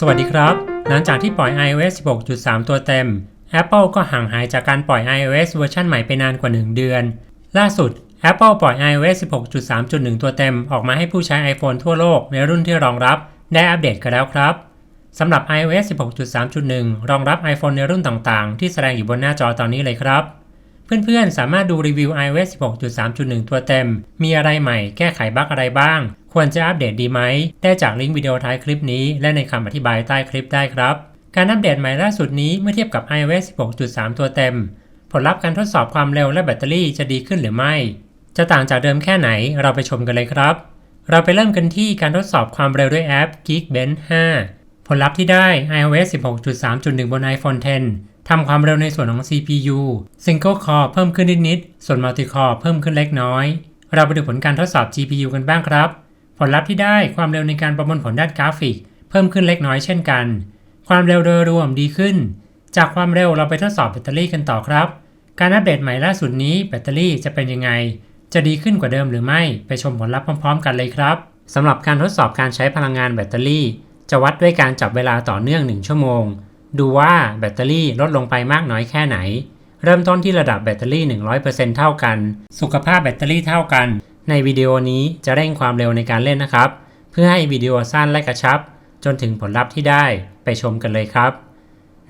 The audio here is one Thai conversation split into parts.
สวัสดีครับ หลังจากที่ปล่อย iOS 16.3 ตัวเต็ม Apple ก็ห่างหายจากการปล่อย iOS เวอร์ชันใหม่ไปนานกว่า 1 เดือน ล่าสุด Apple ปล่อย iOS 16.3.1 ตัวเต็มออกมาให้ผู้ใช้ iPhone ทั่วโลกในรุ่นที่รองรับ ได้อัปเดตกันแล้วครับสำหรับ iOS 16.3.1 รองรับ iPhone ในรุ่นต่างๆ ที่แสดงอยู่บนหน้าจอตอนนี้เลยครับ เพื่อนๆ สามารถดูรีวิว iOS 16.3.1 ตัวเต็ม มีอะไรใหม่ แก้ไขบั๊กอะไรบ้าง ควรจะอัปเดตดีไหม ได้จากลิงก์วิดีโอท้ายคลิปนี้ และในคำอธิบายใต้คลิปได้ครับ การอัปเดตใหม่ล่าสุดนี้เมื่อเทียบกับ iOS 16.3 ตัวเต็ม ผลลัพธ์การทดสอบความเร็วและแบตเตอรี่จะดีขึ้นหรือไม่ จะต่างจากเดิมแค่ไหน เราไปชมกันเลยครับ เราไปเริ่มกันที่การทดสอบความเร็วด้วยแอป Geekbench 5 ผลลัพธ์ที่ได้ iOS 16.3.1 บน iPhone 10 ทำความเร็วในส่วนของ CPU Single Core เพิ่มขึ้นนิดๆส่วน Multi Core เพิ่มขึ้นเล็กน้อย เราไปดูผลการทดสอบ GPU กันบ้างครับ ผลลัพธ์ที่ได้ความเร็วในการประมวลผลด้านกราฟิก เพิ่มขึ้นเล็กน้อยเช่นกัน ความเร็วโดยรวมดีขึ้น จากความเร็วเราไปทดสอบแบตเตอรี่กันต่อครับ การอัปเดตใหม่ล่าสุดนี้แบตเตอรี่จะเป็นยังไง จะดีขึ้นกว่าเดิมหรือไม่ ไปชมผลลัพธ์พร้อม ๆ กันเลยครับสำหรับการทดสอบการใช้พลังงานแบตเตอรี่ จะวัดด้วยการจับเวลาต่อเนื่อง 1 ชั่วโมง ดูว่าแบตเตอรี่ลดลงไปมากน้อยแค่ไหน เริ่มต้นที่ระดับแบตเตอรี่ 100%เท่ากัน สุขภาพแบตเตอรี่เท่ากัน ในวิดีโอนี้จะเร่งความเร็วในการเล่นนะครับ เพื่อให้วิดีโอสั้นและกระชับ จนถึงผลลัพธ์ที่ได้ไปชมกันเลยครับ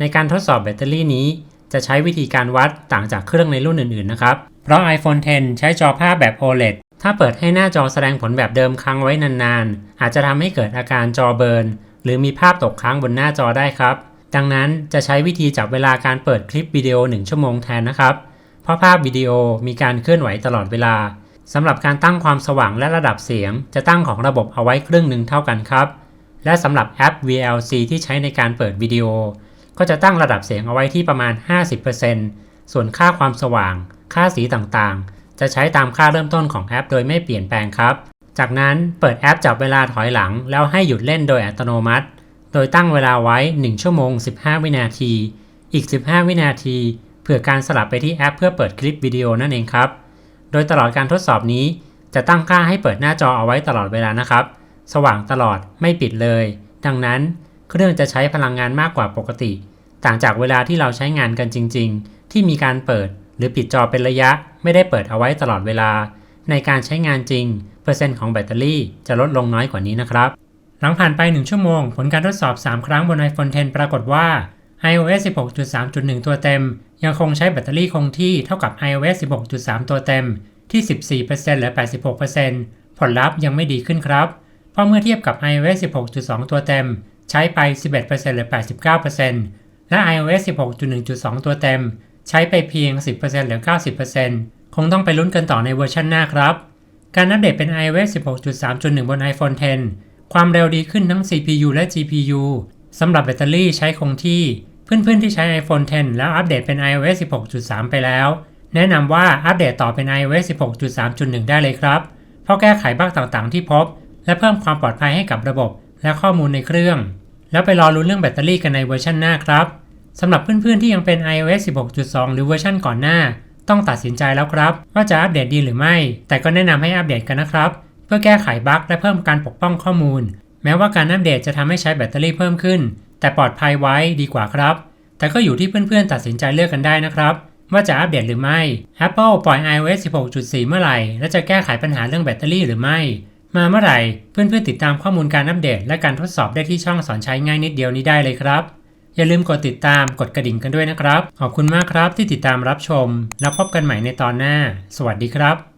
ในการทดสอบแบตเตอรี่นี้ จะใช้วิธีการวัดต่างจากเครื่องในรุ่นอื่นๆนะครับ เพราะ iPhone 10 ใช้จอภาพแบบ OLED ถ้าเปิดให้หน้าจอแสดงผลแบบเดิมค้างไว้นานๆ อาจจะทำให้เกิดอาการจอเบิร์นหรือมีภาพตกค้างบนหน้าจอได้ครับ ดังนั้นจะใช้วิธีจับเวลาการเปิดคลิปวิดีโอ 1 ชั่วโมงแทนนะครับ เพราะภาพวิดีโอมีการเคลื่อนไหวตลอดเวลาสำหรับการตั้งความสว่างและระดับเสียง จะตั้งของระบบเอาไว้ครึ่งหนึ่งเท่ากันครับ และสำหรับแอป VLC ที่ใช้ในการเปิดวิดีโอ ก็จะตั้งระดับเสียงเอาไว้ที่ประมาณ 50%ส่วนค่าความสว่าง ค่าสีต่างๆ จะใช้ตามค่าเริ่มต้นของแอป โดยไม่เปลี่ยนแปลงครับ จากนั้นเปิดแอปจับเวลาถอยหลัง แล้วให้หยุดเล่นโดยอัตโนมัติ โดยตั้งเวลาไว้ 1 ชั่วโมง 15 วินาที อีก 15 วินาที เผื่อการสลับไปที่แอปเพื่อเปิดคลิปวิดีโอนั่นเองครับ โดยตลอดการทดสอบนี้ จะตั้งค่าให้เปิดหน้าจอเอาไว้ตลอดเวลานะครับ สว่างตลอดไม่ปิดเลย ดังนั้นเครื่องจะใช้พลังงานมากกว่าปกติ ต่างจากเวลาที่เราใช้งานกันจริง ๆ ที่มีการเปิดหรือปิดจอเป็นระยะ ไม่ได้เปิดเอาไว้ตลอดเวลา ในการใช้งานจริง เปอร์เซ็นต์ของแบตเตอรี่จะลดลงน้อยกว่านี้นะครับ หลังผ่านไป 1 ชั่วโมง ผลการทดสอบ 3 ครั้งบน iPhone 10 ปรากฏว่า iOS 16.3.1 ตัวเต็ม ยังคงใช้แบตเตอรี่คงที่เท่ากับ iOS 16.3 ตัวเต็มที่ 14%และ86%ผลลัพธ์ยังไม่ดีขึ้นครับ เพราะเมื่อเทียบกับ iOS 16.2 ตัวเต็ม ใช้ไป 11%หรือ 89%และ iOS 16.1.2 ตัวเต็ม ใช้ไปเพียง 10%หรือ 90%คงต้องไปลุ้นกันต่อในเวอร์ชันหน้าครับ การอัปเดตเป็น iOS 16.3.1 บน iPhone 10 ความเร็วดีขึ้นทั้ง CPU และ GPU สำหรับแบตเตอรี่ใช้คงที่ เพื่อนๆที่ใช้ iPhone 10 แล้วอัปเดตเป็น iOS 16.3 ไปแล้ว แนะนำว่าอัปเดตต่อเป็น iOS 16.3.1 ได้เลยครับ เพราะแก้ไขบั๊กต่างๆ ที่พบ และเพิ่มความปลอดภัยให้กับระบบ และข้อมูลในเครื่อง แล้วไปรอรุ้นเรื่องแบตเตอรี่กันในเวอร์ชันหน้าครับสำหรับเพื่อนๆที่ยังเป็น iOS 16.2 หรือเวอร์ชันก่อนหน้า ต้องตัดสินใจแล้วครับ ว่าจะอัปเดตดีหรือไม่ แต่ก็แนะนำให้อัปเดตกันนะครับ เพื่อแก้ไขบั๊กและเพิ่มการปกป้องข้อมูล แม้ว่าการอัปเดตจะทำให้ใช้แบตเตอรี่เพิ่มขึ้น แต่ปลอดภัยไว้ดีกว่าครับ แต่ก็อยู่ที่เพื่อนๆตัดสินใจเลือกกันได้นะครับว่าจะอัปเดตหรือไม่ Apple ปล่อย iOS 16.4 เมื่อไหร่ และจะแก้ไขปัญหาเรื่องแบตเตอรี่หรือไม่ มาเมื่อไหร่ เพื่อนๆติดตามข้อมูลการอัปเดต และการทดสอบได้ที่ช่องสอนใช้ง่ายนิดเดียวนี้ได้เลยครับ อย่าลืมกดติดตามกดกระดิ่งกันด้วยนะครับ ขอบคุณมากครับที่ติดตามรับชม แล้วพบกันใหม่ในตอนหน้า สวัสดีครับ